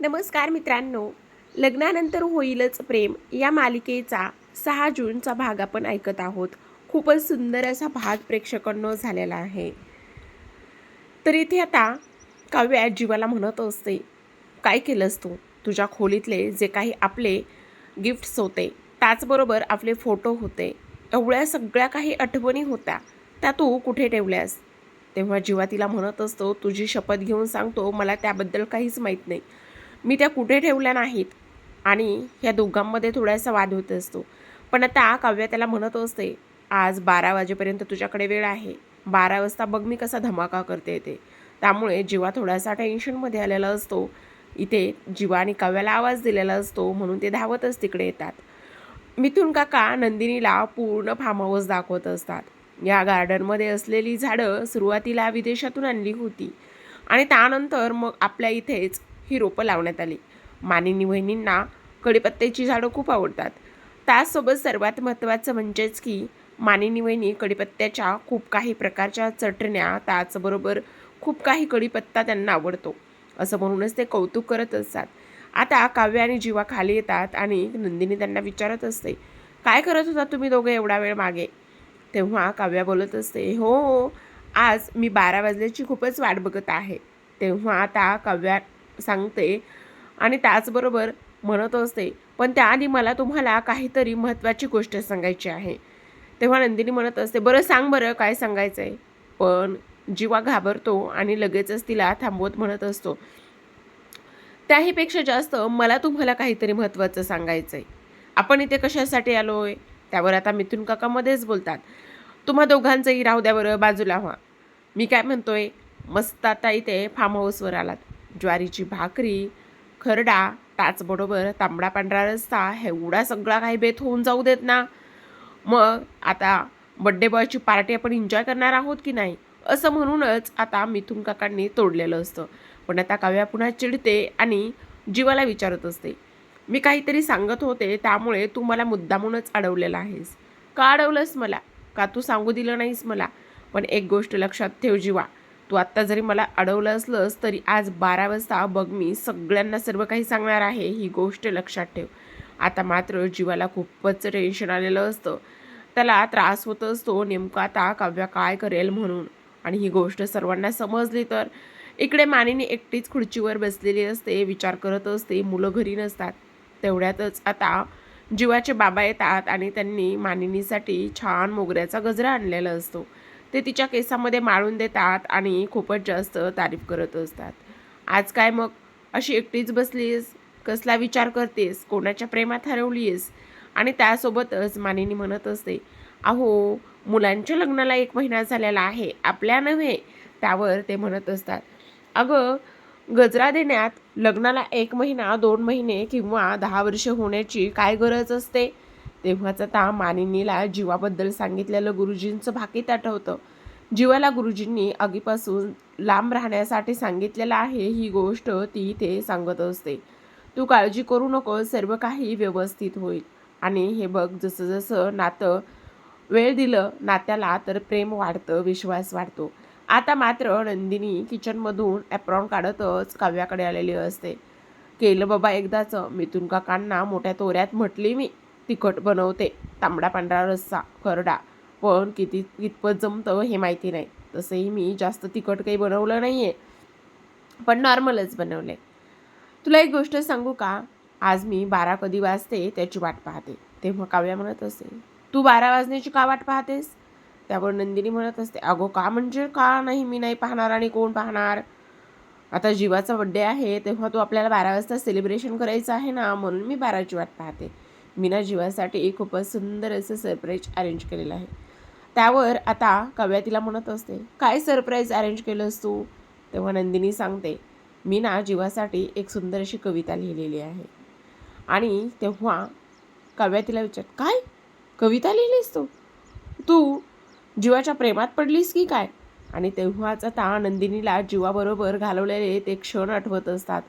नमस्कार मित्रांनो. लग्नानंतर होईलच प्रेम. या मालिकेचा सहा जूनचा भाग आपण ऐकत आहोत. खूपच सुंदर असा भाग प्रेक्षकांनो झालेला आहे. तर इथे आता काव्य जीवाला म्हणत असते काय केलंस तू? तुझ्या खोलीतले जे काही आपले गिफ्ट्स होते त्याचबरोबर आपले फोटो होते एवढ्या सगळ्या काही आठवणी होत्या त्या तू कुठे ठेवल्यास? तेव्हा जीवा तिला म्हणत असतो तुझी शपथ घेऊन सांगतो मला त्याबद्दल काहीच माहीत नाही. मी त्या कुठे ठेवल्या नाहीत? आणि ह्या दोघांमध्ये थोडासा वाद होत असतो. पण आता काव्या त्याला म्हणत असते आज बारा वाजेपर्यंत तुझ्याकडे वेळ आहे. बारा वाजता बघ मी कसा धमाका करते ते त्यामुळे जीवा थोडासा टेन्शनमध्ये आलेला असतो. इथे जीवा आणि काव्याला आवाज दिलेला असतो म्हणून ते धावतच तिकडे येतात. मिथून काका नंदिनीला पूर्ण फार्म हाऊस दाखवत असतात. या गार्डनमध्ये असलेली झाडं सुरुवातीला विदेशातून आणली होती. आणि त्यानंतर मग आपल्या इथेच ही रोपं लावण्यात आली. मानिनी वहिनींना कडीपत्त्याची झाडं खूप आवडतात. त्याचसोबत सर्वात महत्त्वाचं म्हणजेच की मानिनी वहिनी कडीपत्त्याच्या खूप काही प्रकारच्या चटण्या त्याचबरोबर खूप काही कडीपत्ता त्यांना आवडतो. असं म्हणूनच ते कौतुक करत असतात. आता काव्य आणि जीवा खाली येतात आणि नंदिनी त्यांना विचारत असते काय करत होता तुम्ही दोघं एवढा वेळ मागे? तेव्हा काव्या बोलत असते हो हो आज मी बारा वाजल्याची खूपच वाट बघत आहे. तेव्हा आता काव्या सांगते. आणि त्याचबरोबर म्हणत असते पण त्याआधी मला तुम्हाला काहीतरी महत्त्वाची गोष्ट सांगायची आहे. तेव्हा नंदिनी म्हणत असते बरं सांग बरं काय सांगायचं आहे पण जीवा घाबरतो आणि लगेचच तिला थांबवत म्हणत असतो त्याहीपेक्षा जास्त मला तुम्हाला काहीतरी महत्त्वाचं सांगायचं आहे आपण इथे कशासाठी आलो आहे त्यावर आता मिथून काकामध्येच बोलतात. तुम्हा दोघांचंही राहू द्या बरं बाजूला व्हा. मी काय म्हणतोय? मस्त आता इथे फार्म हाऊसवर आलात. ज्वारीची भाकरी खरडा त्याचबरोबर तांबडा पांढरा रस्ता एवढा सगळा काही बेत होऊन जाऊ देत ना. मग आता बड्डे बॉयची पार्टी आपण एन्जॉय करणार आहोत की नाही? असं म्हणूनच आता मिथून काकांनी तोडलेलं असतं. पण आता काव्या पुन्हा चिडते आणि जीवाला विचारत असते मी काहीतरी सांगत होते त्यामुळे तू मला मुद्दामूनच अडवलेला आहेस. का अडवलंस मला? का तू सांगू दिलं नाहीस मला? पण एक गोष्ट लक्षात ठेव जीवा. तू आत्ता जरी मला अडवलं असलंस तरी आज बारा वाजता बघ मी सगळ्यांना सर्व काही सांगणार आहे ही गोष्ट लक्षात ठेव. आता मात्र जीवाला खूपच टेन्शन आलेलं असतं. त्याला त्रास होत असतो नेमका आता काव्या काय करेल म्हणून. आणि ही गोष्ट सर्वांना समजली तर. इकडे मानिनी एकटीच खुर्चीवर बसलेली असते विचार करत असते मुलं घरी नसतात. तेवढ्यातच आता जीवाचे बाबा येतात आणि त्यांनी मानिनीसाठी छान मोगऱ्याचा गजरा आणलेला असतो. ते तिच्या केसामध्ये माळून देतात आणि खूपच जास्त तारीफ करत असतात. आज काय मग? अशी एकटीच बसलीस? कसला विचार करतेस? कोणाच्या प्रेमात हरवलीस? आणि त्यासोबतच मानिनी म्हणत असते अहो मुलांच्या लग्नाला एक महिना झालेला आहे आपल्या नव्हे. त्यावर ते म्हणत असतात अगं गजरा देण्यात लग्नाला एक महिना दोन महिने किंवा दहा वर्ष होण्याची काय गरज असते? तेव्हाचा ता मानिनीला जीवाबद्दल सांगितलेलं गुरुजींचं भाकीत आठवतं जीवाला गुरुजींनी आगीपासून लांब राहण्यासाठी सांगितलेलं आहे ही गोष्ट ती इथे सांगत असते. तू काळजी करू नको सर्व काही व्यवस्थित होईल. आणि हे बघ जसं जसं नातं वेळ दिलं नात्याला तर प्रेम वाढतं विश्वास वाढतो. आता मात्र नंदिनी किचनमधून ॲप्रॉन काढतच काव्याकडे आलेली असते. केलं बाबा एकदाचं मिथून काकांना मोठ्या तोऱ्यात म्हटली मी. तिखट बनवते. तांबडा पांढरा रस्सा करडा पण किती कितपत जमतं हे माहिती नाही. तसंही मी जास्त तिखट काही बनवलं नाही आहे पण नॉर्मलच बनवलं. आहे तुला एक गोष्ट सांगू का? आज मी बारा कधी वाजते त्याची वाट पाहते. तेव्हा काव्या म्हणत असते तू बारा वाजण्याची का वाट पाहतेस? त्यावर नंदिनी म्हणत असते अगो का म्हणजे? का नाही मी नाही पाहणार आणि कोण पाहणार? आता जीवाचा बड्डे आहे तेव्हा तू आपल्याला बारा वाजता सेलिब्रेशन करायचं आहे ना म्हणून मी बाराची वाट पाहते. मी ना जीवासाठी खूपच सुंदर असं सरप्राईज अरेंज केलेलं आहे. त्यावर आता काव्या तिला म्हणत असते काय सरप्राईज अरेंज केलंस तू? तेव्हा नंदिनी सांगते मी ना जीवासाठी एक सुंदर अशी कविता लिहिलेली आहे. आणि तेव्हा काव्या तिला विचार काय? कविता लिहिलीस तू? तू जीवाच्या प्रेमात पडलीस की काय? आणि तेव्हाच आता नंदिनीला जीवाबरोबर घालवलेले ते क्षण आठवत असतात.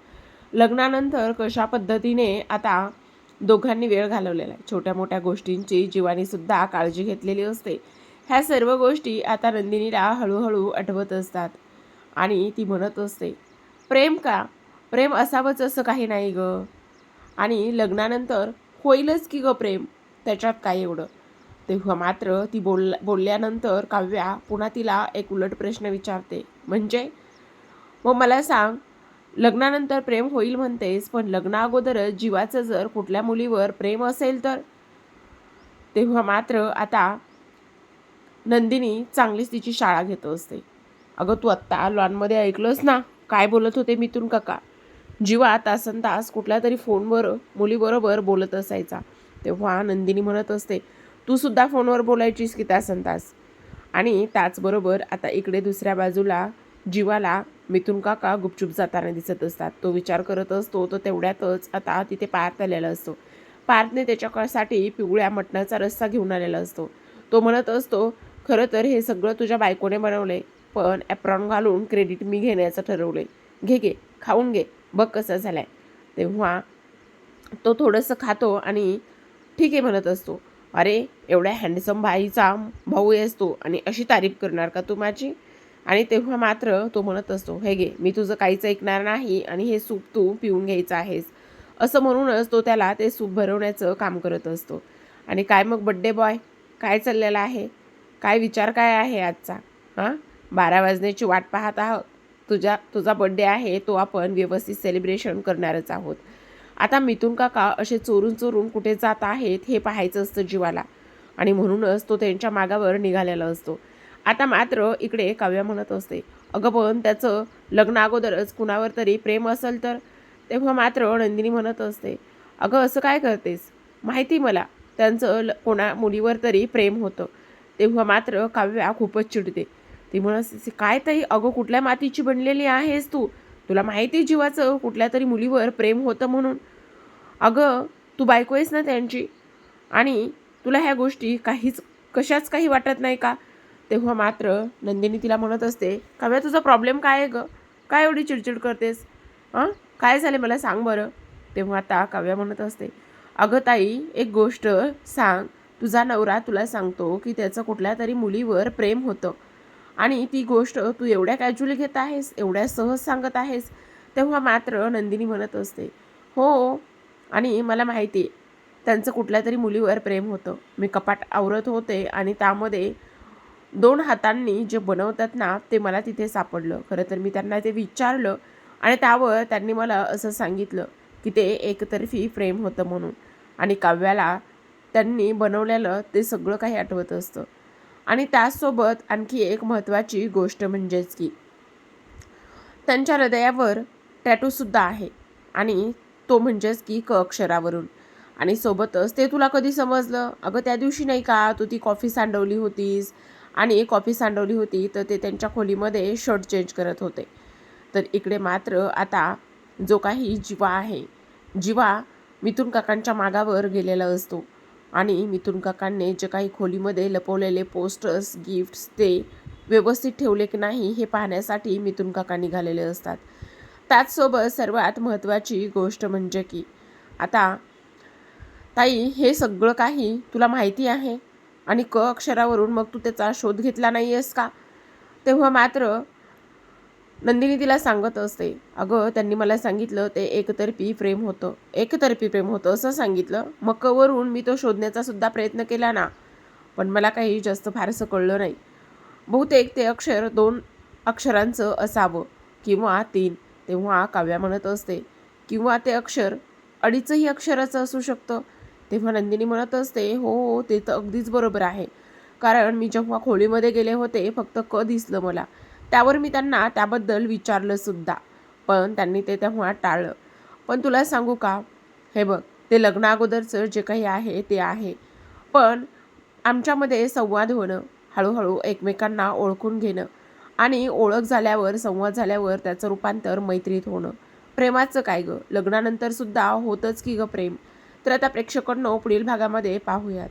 लग्नानंतर कशा पद्धतीने आता दोघांनी वेळ घालवलेला आहे. छोट्या मोठ्या गोष्टींची जीवानीसुद्धा काळजी घेतलेली असते. ह्या सर्व गोष्टी आता नंदिनीला हळूहळू आठवत असतात आणि ती म्हणत असते प्रेम का? प्रेम असावंच असं काही नाही ग. आणि लग्नानंतर होईलच की ग प्रेम? त्याच्यात काय एवढं? तेव्हा मात्र ती बोल बोलल्यानंतर काव्या पुन्हा तिला एक उलट प्रश्न विचारते. म्हणजे? मग मला सांग लग्नानंतर प्रेम होईल म्हणतेस पण लग्ना अगोदरच जीवाचं जर कुठल्या मुलीवर प्रेम असेल तर? तेव्हा मात्र आता नंदिनी चांगलीच तिची शाळा घेत असते. अगं तू आत्ता लॉनमध्ये ऐकलंस ना? काय बोलत होते मिथून काका? जीवा तासन तास कुठल्या तरी फोनवर मुलीबरोबर बोलत असायचा. तेव्हा नंदिनी म्हणत असते तू सुद्धा फोनवर बोलायचीस की तासन तास आणि त्याचबरोबर आता इकडे दुसऱ्या बाजूला जीवाला मिथून काका गुपचूप जाताना दिसत असतात. तो विचार करत असतो तो तेवढ्यातच आता तिथे पार्थ आलेला असतो. पार्थने त्याच्यासाठी पिवळ्या मटणाचा रस्सा घेऊन आलेला असतो. तो म्हणत असतो खरं तर हे सगळं तुझ्या बायकोने बनवलंय पण ॲप्रॉन घालून क्रेडिट मी घेण्याचं ठरवलंय. घे घे खाऊन घे बघ कसं झालंय. तेव्हा तो थोडंसं खातो आणि ठीक आहे म्हणत असतो. अरे एवढ्या हँडसम भाईचा भाऊ असतो आणि अशी तारीफ करणार का तू माझी? आणि तेव्हा मात्र तो म्हणत असतो हे घे मी तुझं काहीच ऐकणार नाही आणि हे सूप तू पिऊन घ्यायचं आहेस. असं म्हणूनच तो त्याला ते सूप भरवण्याचं काम करत असतो. आणि काय मग बड्डे बॉय काय चाललेलं आहे? काय विचार काय आहे आजचा? हां? बारा वाजण्याची वाट पाहत आहोत. तुझ्या तुझा बड्डे आहे तो आपण व्यवस्थित सेलिब्रेशन करणारच आहोत. आता मिथून काका असे चोरून चोरून कुठे जात आहेत हे पाहायचं असतं जीवाला. आणि म्हणूनच तो त्यांच्या मागावर निघालेला असतो. आता मात्र इकडे काव्या म्हणत असते अगं पण त्याचं लग्न अगोदरच कुणावर तरी प्रेम असेल तर? तेव्हा मात्र नंदिनी म्हणत असते अगं असं काय करतेस? माहिती मला त्यांचं ल कोणा मुलीवर तरी प्रेम होतं. तेव्हा मात्र काव्या खूपच चिडते ती म्हणत काय ताई अगं कुठल्या मातीची बनलेली आहेस तू? तुला माहिती जीवाचं कुठल्या तरी मुलीवर प्रेम होतं म्हणून? अगं तू बायको आहेस ना त्यांची? आणि तुला ह्या गोष्टी काहीच कशाच काही वाटत नाही का? तेव्हा मात्र नंदिनी तिला म्हणत असते काव्या तुझा प्रॉब्लेम काय आहे गं? काय एवढी चिडचिड करतेस? हां? काय झाले मला सांग बरं. तेव्हा आता काव्या म्हणत असते अगं ताई एक गोष्ट सांग. तुझा नवरा तुला सांगतो की त्याचं कुठल्या तरी मुलीवर प्रेम होतं आणि ती गोष्ट तू एवढ्या कॅज्युअली घेत आहेस एवढ्या सहज सांगत आहेस. तेव्हा मात्र नंदिनी म्हणत असते हो आणि मला माहिती आहे त्यांचं कुठल्या तरी मुलीवर प्रेम होतं. मी कपाट आवरत होते आणि त्यामध्ये दोन हातांनी जे बनवतात ना ते मला तिथे सापडलं. खरं तर मी त्यांना ते विचारलं आणि त्यावर त्यांनी मला असं सांगितलं की ते एकतर्फी प्रेम होतं म्हणून आणि काव्याला त्यांनी बनवलेलं ते सगळं काही आठवत असतं. आणि त्याचसोबत आणखी एक महत्त्वाची गोष्ट म्हणजेच की त्यांच्या हृदयावर टॅटूसुद्धा आहे आणि तो म्हणजेच की क अक्षरावरून. आणि सोबतच ते तुला कधी समजलं? अगं त्या दिवशी नाही का तू ती कॉफी सांडवली होतीस? आणि कॉफी सांडवली होती तर ते त्यांच्या खोलीमध्ये शर्ट चेंज करत होते. तर इकडे मात्र आता जो काही जीवा आहे जीवा मिथून काकांच्या मागावर गेलेला असतो. आणि मिथून काकांनी जे काही खोलीमध्ये लपवलेले पोस्टर्स गिफ्ट्स ते व्यवस्थित ठेवले की नाही हे पाहण्यासाठी मिथून काका निघालेले असतात. त्याचसोबत सर्वात महत्त्वाची गोष्ट म्हणजे की आता ताई हे सगळं काही तुला माहिती आहे? आणि क अक्षरावरून मग तू त्याचा शोध घेतला नाही आहेस का? तेव्हा मात्र नंदिनी तिला सांगत असते. अगं त्यांनी मला सांगितलं ते एकतर्फी प्रेम होतं. एकतर्फी प्रेम होतं असं सांगितलं. मग कवरून मी तो शोधण्याचा सुद्धा प्रयत्न केला ना. पण मला काही जास्त फारसं कळलं नाही. बहुतेक ते अक्षर दोन अक्षरांचं असावं किंवा तीन तेव्हा काव्या म्हणत असते. किंवा ते अक्षर अडीचही अक्षराचं असू शकतं. तेव्हा नंदिनी म्हणत असते हो हो ते तर अगदीच बरोबर आहे. कारण मी जेव्हा खोलीमध्ये गेले होते फक्त क दिसलं मला. त्यावर मी त्यांना त्याबद्दल विचारलं सुद्धा. पण त्यांनी ते तेव्हा टाळलं. पण तुला सांगू का? हे बघ ते लग्नाअगोदरचं जे काही आहे ते आहे. पण आमच्यामध्ये संवाद होणं हळूहळू एकमेकांना ओळखून घेणं आणि ओळख झाल्यावर संवाद झाल्यावर त्याचं रूपांतर मैत्रीत होणं. प्रेमाचं काय गं? लग्नानंतर सुद्धा होतंच की गं प्रेम? तर आता प्रेक्षकांनो पुढील भागामध्ये पाहूयात.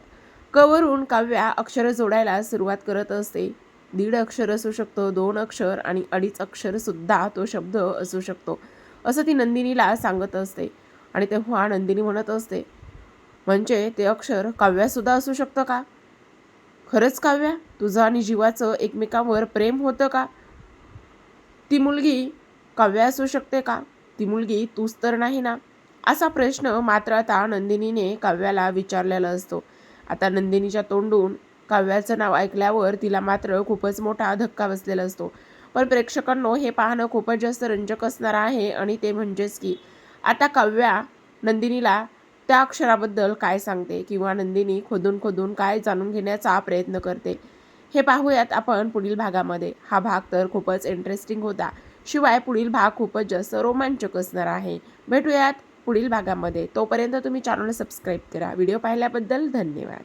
कवरून काव्या अक्षरं जोडायला सुरुवात करत असते. दीड अक्षर असू शकतो दोन अक्षर आणि अडीच अक्षरसुद्धा तो शब्द असू शकतो असं ती नंदिनीला सांगत असते आणि तेव्हा नंदिनी म्हणत असते म्हणजे ते अक्षर काव्यासुद्धा असू शकतं का? खरंच काव्या तुझं आणि जीवाचं एकमेकांवर प्रेम होतं का? ती मुलगी काव्या असू शकते का? ती मुलगी तूच तर नाही ना? असा प्रश्न मात्र आता नंदिनीने काव्याला विचारलेला असतो. आता नंदिनीच्या तोंडून काव्याचं नाव ऐकल्यावर तिला मात्र खूपच मोठा धक्का बसलेला असतो. पण प्रेक्षकांनो हे पाहणं खूपच जास्त रंजक असणार आहे आणि ते म्हणजेच की आता काव्या नंदिनीला त्या अक्षराबद्दल काय सांगते किंवा नंदिनी खोदून खोदून काय जाणून घेण्याचा प्रयत्न करते हे पाहूयात आपण पुढील भागामध्ये. हा भाग तर खूपच इंटरेस्टिंग होता. शिवाय पुढील भाग खूपच जास्त रोमांचक असणार आहे. भेटूयात. पुढील भागामध्ये. तोपर्यंत तुम्ही चॅनल सबस्क्राईब करा. व्हिडिओ पाहिल्याबद्दल धन्यवाद.